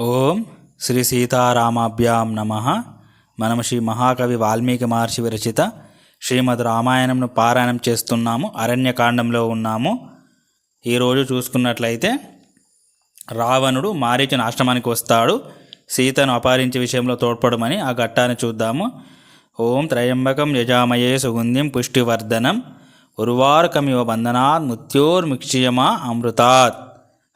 ఓం శ్రీ సీతారామాభ్యాం నమ. మనం శ్రీ మహాకవి వాల్మీకి మహర్షి విరచిత శ్రీమద్ రామాయణంను పారాయణం చేస్తున్నాము అరణ్యకాండంలో ఉన్నాము. ఈరోజు చూసుకున్నట్లయితే రావణుడు మారీచుని ఆశ్రమానికి వస్తాడు. సీతను అపహరించే విషయంలో తోడ్పడమని ఆ ఘట్టాన్ని చూద్దాము. ఓం త్రయంబకం యజామయే సుగంధిం పుష్టివర్ధనం. ఉర్వారకమివ బంధనాత్ మృత్యోర్మిక్షయమా అమృతాత్.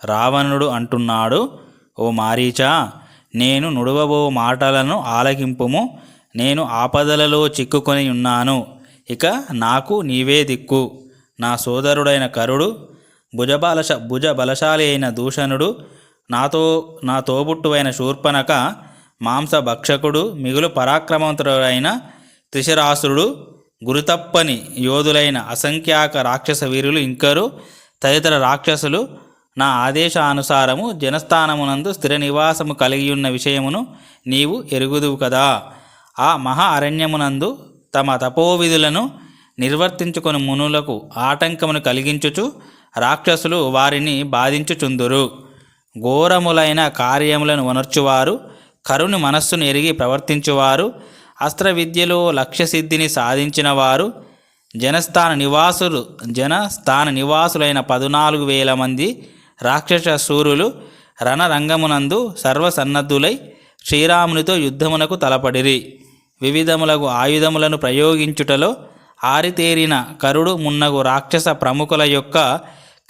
రావణుడు అంటున్నాడు ఓ మారీచా నేను నుడవబో మాటలను ఆలకింపుము నేను ఆపదలలో చిక్కుకొని ఉన్నాను. ఇక నాకు నీవే దిక్కు. నా సోదరుడైన కరుడు భుజబలశ భుజ బలశాలి అయిన దూషణుడు నాతో నా తోబుట్టువైన శూర్పణక మాంస భక్షకుడు మిగులు పరాక్రమవంతుడైన త్రిశరాసురుడు గురుతప్పని యోధులైన అసంఖ్యాక రాక్షస వీరులు ఇంకరు తదితర రాక్షసులు నా ఆదేశానుసారము జనస్థానమునందు స్థిర నివాసము కలిగి ఉన్న విషయమును నీవు ఎరుగుదువు కదా. ఆ మహా అరణ్యమునందు తమ తపోవిధులను నిర్వర్తించుకొని మునులకు ఆటంకమును కలిగించుచు రాక్షసులు వారిని బాధించుచుందురు. ఘోరములైన కార్యములను వనర్చువారు కరుని మనస్సును ఎరిగి ప్రవర్తించువారు అస్త్ర విద్యలో లక్ష్యసిద్ధిని సాధించిన వారు జనస్థాన నివాసులు జనస్థాన నివాసులైన పద్నాలుగు వేల మంది రాక్షస సూరులు రణరంగమునందు సర్వసన్నద్ధులై శ్రీరామునితో యుద్ధమునకు తలపడిరి. వివిధములకు ఆయుధములను ప్రయోగించుటలో ఆరితేరిన కరుడు మున్నగు రాక్షస ప్రముఖుల యొక్క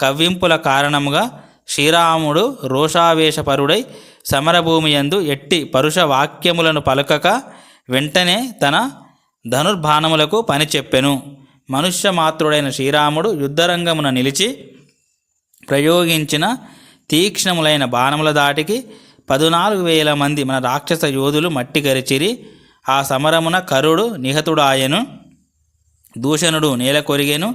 కవ్వింపుల కారణముగా శ్రీరాముడు రోషావేశపరుడై సమరభూమియందు ఎట్టి పరుష వాక్యములను పలుకక వెంటనే తన ధనుర్బాణములకు పని చెప్పెను. మనుష్య మాతృడైన శ్రీరాముడు యుద్ధరంగమున నిలిచి ప్రయోగించిన తీక్ష్ణములైన బాణముల దాటికి పదునాలుగు వేల మంది మన రాక్షస యోధులు మట్టి గరిచిరి ఆ సమరమున కరుడు నిహతుడాయను దూషణుడు నేల కొరిగెను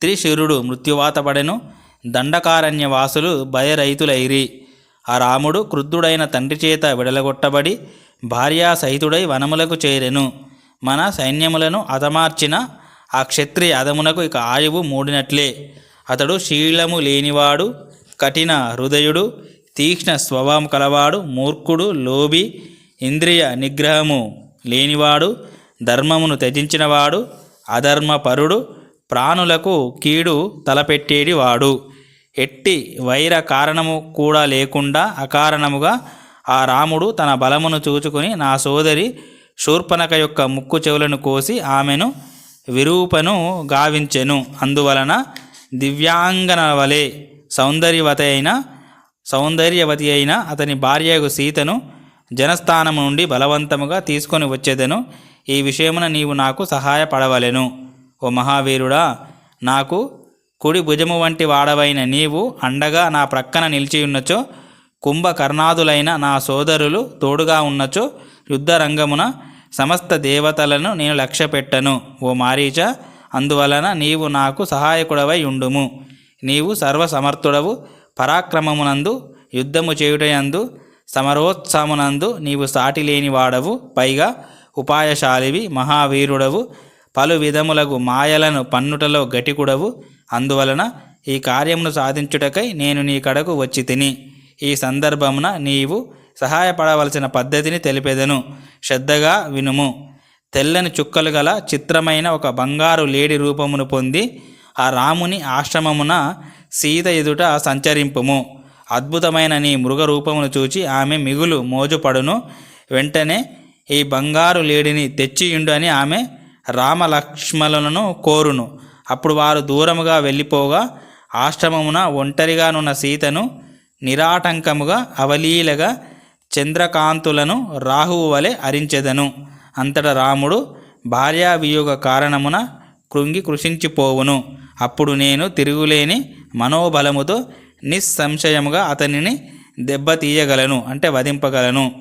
త్రిశిరుడు మృత్యువాతపడెను దండకారణ్యవాసులు భయరహితులైరి. ఆ రాముడు క్రుద్ధుడైన తండ్రి చేత విడలగొట్టబడి భార్యాసహితుడై వనములకు చేరెను. మన సైన్యములను అతమార్చిన ఆ క్షత్రియ అదమునకు ఇక ఆయువు మూడినట్లే. అతడు శీలము లేనివాడు కఠిన హృదయుడు తీక్ష్ణ స్వభావం కలవాడు మూర్ఖుడు లోభి ఇంద్రియ నిగ్రహము లేనివాడు ధర్మమును అధర్మపరుడు ప్రాణులకు కీడు తలపెట్టేడివాడు. ఎట్టి వైర కారణము కూడా లేకుండా అకారణముగా ఆ రాముడు తన బలమును చూచుకుని నా సోదరి శూర్పణక యొక్క ముక్కు చెవులను కోసి ఆమెను విరూపను గావించెను. అందువలన దివ్యాంగన వలె సౌందర్యవతి అయిన సౌందర్యవతి అయిన అతని భార్యకు సీతను జనస్థానము నుండి బలవంతముగా తీసుకొని వచ్చేదను. ఈ విషయమున నీవు నాకు సహాయపడవలెను. ఓ మహావీరుడా నాకు కుడి భుజము వంటి వాడవైన నీవు అండగా నా ప్రక్కన నిలిచియున్నచో కుంభకర్ణాదులైన నా సోదరులు తోడుగా ఉన్నచో యుద్ధరంగమున సమస్త దేవతలను నేను లక్ష్యపెట్టను. ఓ మారీచ అందువలన నీవు నాకు సహాయకుడవై ఉండుము. నీవు సర్వసమర్థుడవు. పరాక్రమమునందు యుద్ధము చేయుటయందు సమరోత్సవమునందు నీవు సాటి లేనివాడవు పైగా ఉపాయశాలివి మహావీరుడవు. పలు విధములకు మాయలను పన్నుటలో గటికుడవు అందువలన ఈ కార్యమును సాధించుటకై నేను నీ కడకు వచ్చి తిని ఈ సందర్భమున నీవు సహాయపడవలసిన పద్ధతిని తెలిపెదను. శ్రద్ధగా వినుము. తెల్లని చుక్కలు గల చిత్రమైన ఒక బంగారు లేడి రూపమును పొంది ఆ రాముని ఆశ్రమమున సీత ఎదుట సంచరింపుము. అద్భుతమైన నీ మృగ రూపమును చూచి ఆమె మిగులు మోజుపడును. వెంటనే ఈ బంగారు లేడిని తెచ్చియుండు అని ఆమె రామలక్ష్మణులను కోరును. అప్పుడు వారు దూరముగా వెళ్ళిపోగా ఆశ్రమమున ఒంటరిగానున్న సీతను నిరాటంకముగా అవలీలగా చంద్రకాంతులను రాహువు వలె అరించెదను. అంతట రాముడు భార్యావియోగ కారణమున కృంగి కృషించిపోవును. అప్పుడు నేను తిరుగులేని మనోబలముతో నిస్సంశయముగా అతనిని దెబ్బతీయగలను అంటే వధింపగలను.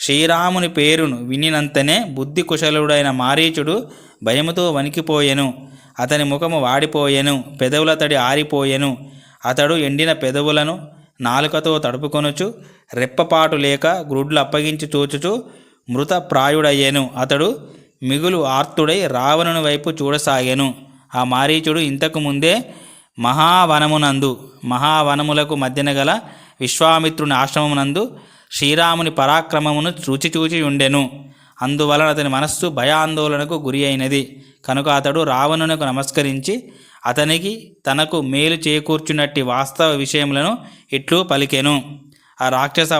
శ్రీరాముని పేరును వినినంతనే బుద్ధి కుశలుడైన మారీచుడు భయముతో వణికిపోయెను. అతని ముఖము వాడిపోయెను పెదవులతడి ఆరిపోయెను. అతడు ఎండిన పెదవులను నాలుకతో తడుపుకొనుచు రెప్పపాటు లేక గ్రుడ్లు అప్పగించి చూచుచు మృతప్రాయుడయ్యాను. అతడు మిగులు ఆర్తుడై రావణుని వైపు చూడసాగాను. ఆ మారీచుడు ఇంతకు ముందే మహావనమునందు మహావనములకు మధ్యన గల విశ్వామిత్రుని ఆశ్రమమునందు శ్రీరాముని పరాక్రమమును రుచి చూచి ఉండెను. అందువలన అతని మనస్సు భయాందోళనకు గురి అయినది. కనుక అతడు రావణునకు నమస్కరించి అతనికి తనకు మేలు చేకూర్చున్నట్టి వాస్తవ విషయములను ఇట్లు పలికెను. ఆ రాక్షస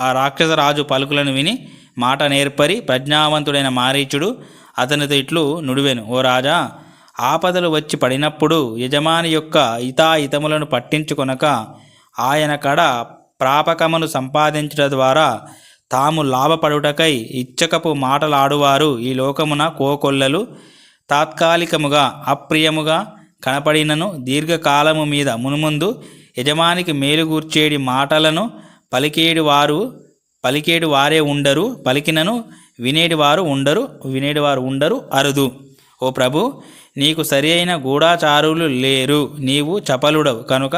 ఆ రాక్షసరాజు పలుకులను విని మాట నేర్పరి ప్రజ్ఞావంతుడైన మారీచుడు అతనితో ఇట్లు నుడివెను ఓ రాజా ఆపదలు వచ్చి పడినప్పుడు యజమాని యొక్క హితాహితములను పట్టించుకొనక ఆయన కడ ప్రాపకమును సంపాదించుట ద్వారా తాము లాభపడుటకై ఇచ్చకపు మాటలాడువారు ఈ లోకమున కోకొల్లలు తాత్కాలికముగా అప్రియముగా కనపడినను దీర్ఘకాలము మీద మునుముందు యజమానికి మేలుగూర్చేడి మాటలను పలికేడి వారు పలికేడు వారే ఉండరు పలికినను వినేడి వారు ఉండరు వినేడి వారు ఉండరు అరుదు. ఓ ప్రభు నీకు సరి అయిన గూఢాచారులు లేరు నీవు చపలుడవు. కనుక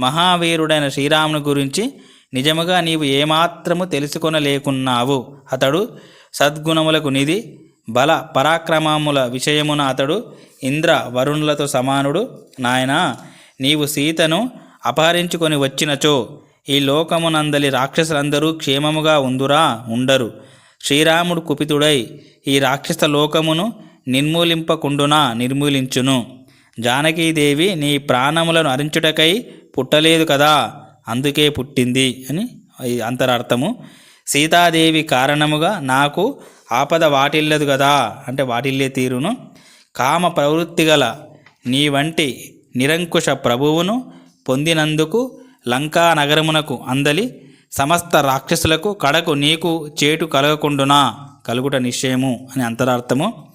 మహావీరుడైన శ్రీరాముని గురించి నిజముగా నీవు ఏమాత్రము తెలుసుకొనలేకున్నావు. అతడు సద్గుణములకు నిధి బల పరాక్రమముల విషయమున అతడు ఇంద్ర వరుణులతో సమానుడు. నాయనా నీవు సీతను అపహరించుకొని వచ్చినచో ఈ లోకమునందలి రాక్షసులందరూ క్షేమముగా ఉందురా ఉండరు. శ్రీరాముడు కుపితుడై ఈ రాక్షస లోకమును నిర్మూలింపకుండునా నిర్మూలించును. జానకీదేవి నీ ప్రాణములను అరించుటకై పుట్టలేదు కదా అందుకే పుట్టింది అని అంతరార్థము. సీతాదేవి కారణముగా నాకు ఆపద వాటిల్లదు కదా అంటే వాటిల్లే తీరును. కామ ప్రవృత్తి గల నీ వంటి నిరంకుశ ప్రభువును పొందినందుకు లంకా నగరమునకు అందలి సమస్త రాక్షసులకు కడకు నీకు చేటు కలగకుండునా? కలుగుట నిశ్చయము అని అంతరార్థము.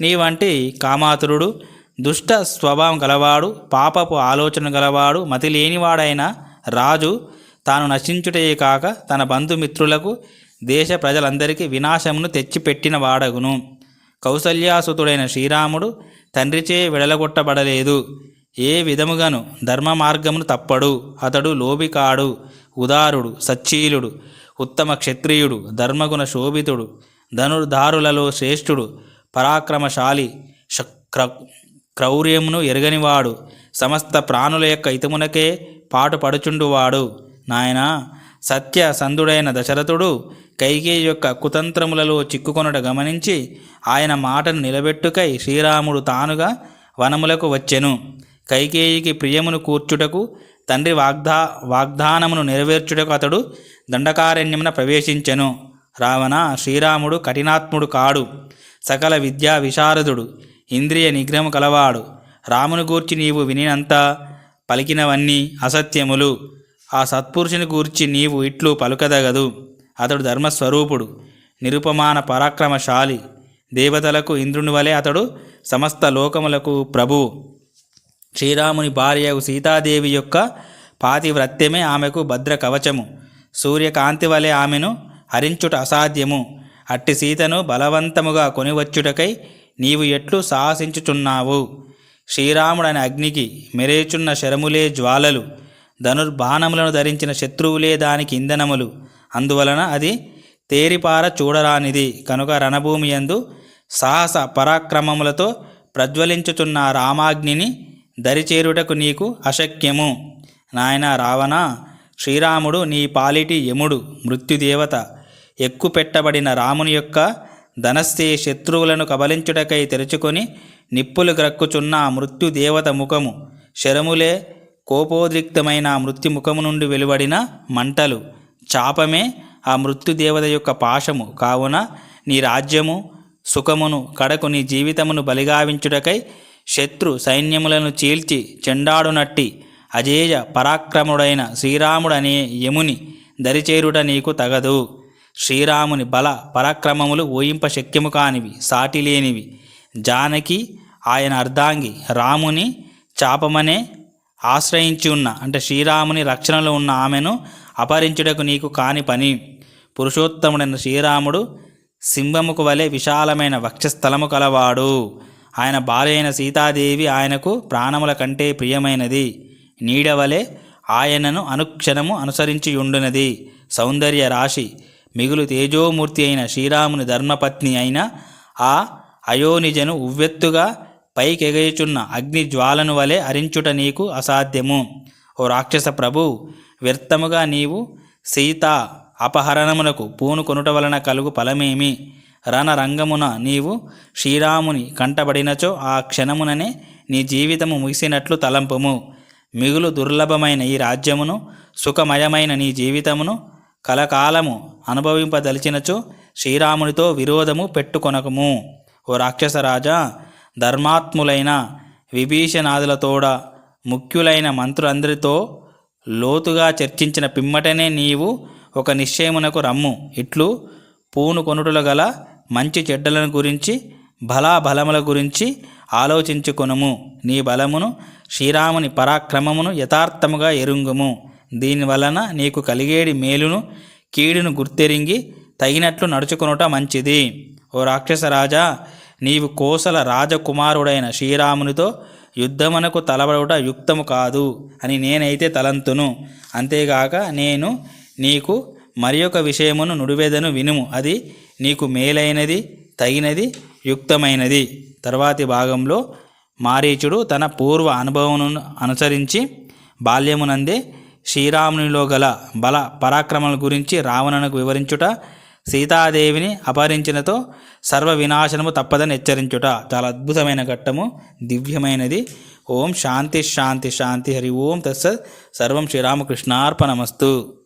నీ వంటి కామాతురుడు దుష్ట స్వభావం గలవాడు పాపపు ఆలోచన గలవాడు మతి లేనివాడైన రాజు తాను నశించుటయే కాక తన బంధుమిత్రులకు దేశ ప్రజలందరికీ వినాశమును తెచ్చిపెట్టిన వాడగును. కౌసల్యాసుతుడైన శ్రీరాముడు తండ్రిచే వెడలగొట్టబడలేదు. ఏ విధముగాను ధర్మ మార్గమును తప్పడు. అతడు లోబికాడు ఉదారుడు సచ్చీలుడు ఉత్తమ క్షత్రియుడు ధర్మగుణ శోభితుడు ధనుర్ధారులలో శ్రేష్ఠుడు పరాక్రమశాలి క్ర క్రౌర్యమును ఎరగనివాడు సమస్త ప్రాణుల యొక్క ఇతమునకే పాటుపడుచుండువాడు. నాయనా సత్య సంధుడైన దశరథుడు కైకేయి యొక్క కుతంత్రములలో చిక్కుకొనుట గమనించి ఆయన మాటను నిలబెట్టుకై శ్రీరాముడు తానుగా వనములకు వచ్చెను. కైకేయికి ప్రియమును కూర్చుటకు తండ్రి వాగ్దా వాగ్దానమును నెరవేర్చుటకు అతడు దండకారణ్యమున ప్రవేశించెను. రావణ శ్రీరాముడు కఠినాత్ముడు కాడు. సకల విద్యా విశారదుడు. ఇంద్రియ నిగ్రహము కలవాడు. రాముని గూర్చి నీవు వినినంత పలికినవన్నీ అసత్యములు. ఆ సత్పురుషుని గూర్చి నీవు ఇట్లు పలుకదగదు. అతడు ధర్మస్వరూపుడు. నిరుపమాన పరాక్రమశాలి. దేవతలకు ఇంద్రుని వలె అతడు సమస్త లోకములకు ప్రభువు శ్రీరాముని భార్యకు సీతాదేవి యొక్క పాతివ్రత్యమే ఆమెకు భద్ర కవచము సూర్యకాంతి వలె ఆమెను హరించుట అసాధ్యము. అట్టి సీతను బలవంతముగా కొనివచ్చుటకై నీవు ఎట్లు సాహసించుచున్నావు? శ్రీరాముడని అగ్నికి మెరేచున్న శరములే జ్వాలలు. ధనుర్బాణములను ధరించిన శత్రువులే దానికి ఇంధనములు. అందువలన అది తేరిపార చూడరానిది. కనుక రణభూమి యందు సాహస పరాక్రమములతో ప్రజ్వలించుచున్న రామాగ్నిని దరిచేరుటకు నీకు అశక్యము. నాయన రావణ శ్రీరాముడు నీ పాలిటి యముడు మృత్యుదేవత. ఎక్కుపెట్టబడిన రాముని యొక్క ధనస్థే శత్రువులను కబలించుటకై తెరుచుకొని నిప్పులు గ్రక్కుచున్న మృత్యుదేవత ముఖము శరములే కోపోద్రిక్తమైన మృత్యుముఖము నుండి వెలువడిన మంటలు. చాపమే ఆ మృత్యుదేవత యొక్క పాశము. కావున నీ రాజ్యము సుఖమును కడకు నీ జీవితమును బలిగావించుటకై శత్రు సైన్యములను చీల్చి చెండాడునట్టి అజేయ పరాక్రముడైన శ్రీరాముడనే యముని దరిచేరుట నీకు తగదు. శ్రీరాముని బల పరాక్రమములు ఊహింప శక్యము కానివి సాటిలేనివి. జానకి ఆయన అర్ధాంగి రాముని చాపమనే ఆశ్రయించి ఉన్న అంటే శ్రీరాముని రక్షణలో ఉన్న ఆమెను అపహరించుటకు నీకు కాని పని. పురుషోత్తముడైన శ్రీరాముడు సింహముకు వలె విశాలమైన వక్షస్థలము కలవాడు. ఆయన భార్య సీతాదేవి ఆయనకు ప్రాణముల కంటే ప్రియమైనది. నీడవలే ఆయనను అనుక్షణము అనుసరించి ఉండునది సౌందర్య రాశి. మిగులు తేజోమూర్తి అయిన శ్రీరాముని ధర్మపత్ని అయిన ఆ అయోనిజను ఉవ్వెత్తుగా పైకెగయుచున్న అగ్ని జ్వాలను వలె అరించుట నీకు అసాధ్యము. ఓ రాక్షస ప్రభు వ్యర్థముగా నీవు సీత అపహరణమునకు పూనుకొనుట వలన కలుగు ఫలమేమి? రణరంగమున నీవు శ్రీరాముని కంటబడినచో ఆ క్షణముననే నీ జీవితము ముగిసినట్లు తలంపుము. మిగులు దుర్లభమైన ఈ రాజ్యమును సుఖమయమైన నీ జీవితమును కలకాలము అనుభవింపదలిచినచో శ్రీరామునితో విరోధము పెట్టుకొనకము. ఓ రాక్షసరాజా ధర్మాత్ములైన విభీషణాదులతోడ ముఖ్యులైన మంత్రులందరితో లోతుగా చర్చించిన పిమ్మటనే నీవు ఒక నిశ్చయమునకు రమ్ము. ఇట్లు పూను కొనుటలు గల మంచి చెడ్డలను గురించి బలాబలముల గురించి ఆలోచించుకొనుము. నీ బలమును శ్రీరాముని పరాక్రమమును యథార్థముగా ఎరుంగుము. దీనివలన నీకు కలిగేడి మేలును కీడును గుర్తెరింగి తగినట్లు నడుచుకొనుట మంచిది. ఓ రాక్షసరాజా నీవు కోసల రాజకుమారుడైన శ్రీరామునితో యుద్ధమునకు తలబడుట యుక్తము కాదు అని నేనైతే తలంతును. అంతేగాక నేను నీకు మరి ఒక విషయమును నుడివేదను వినుము. అది నీకు మేలైనది తగినది యుక్తమైనది. తర్వాతి భాగంలో మారీచుడు తన పూర్వ అనుభవమును అనుసరించి బాల్యమునందే శ్రీరామునిలో గల బల పరాక్రమల గురించి రావణునకు వివరించుట సీతాదేవిని అపహరించినతో సర్వ వినాశనము తప్పదని హెచ్చరించుట. చాలా అద్భుతమైన ఘట్టము దివ్యమైనది. ఓం శాంతి శాంతి శాంతి. హరి ఓం తత్సత్. సర్వం శ్రీరామకృష్ణార్పణమస్తు.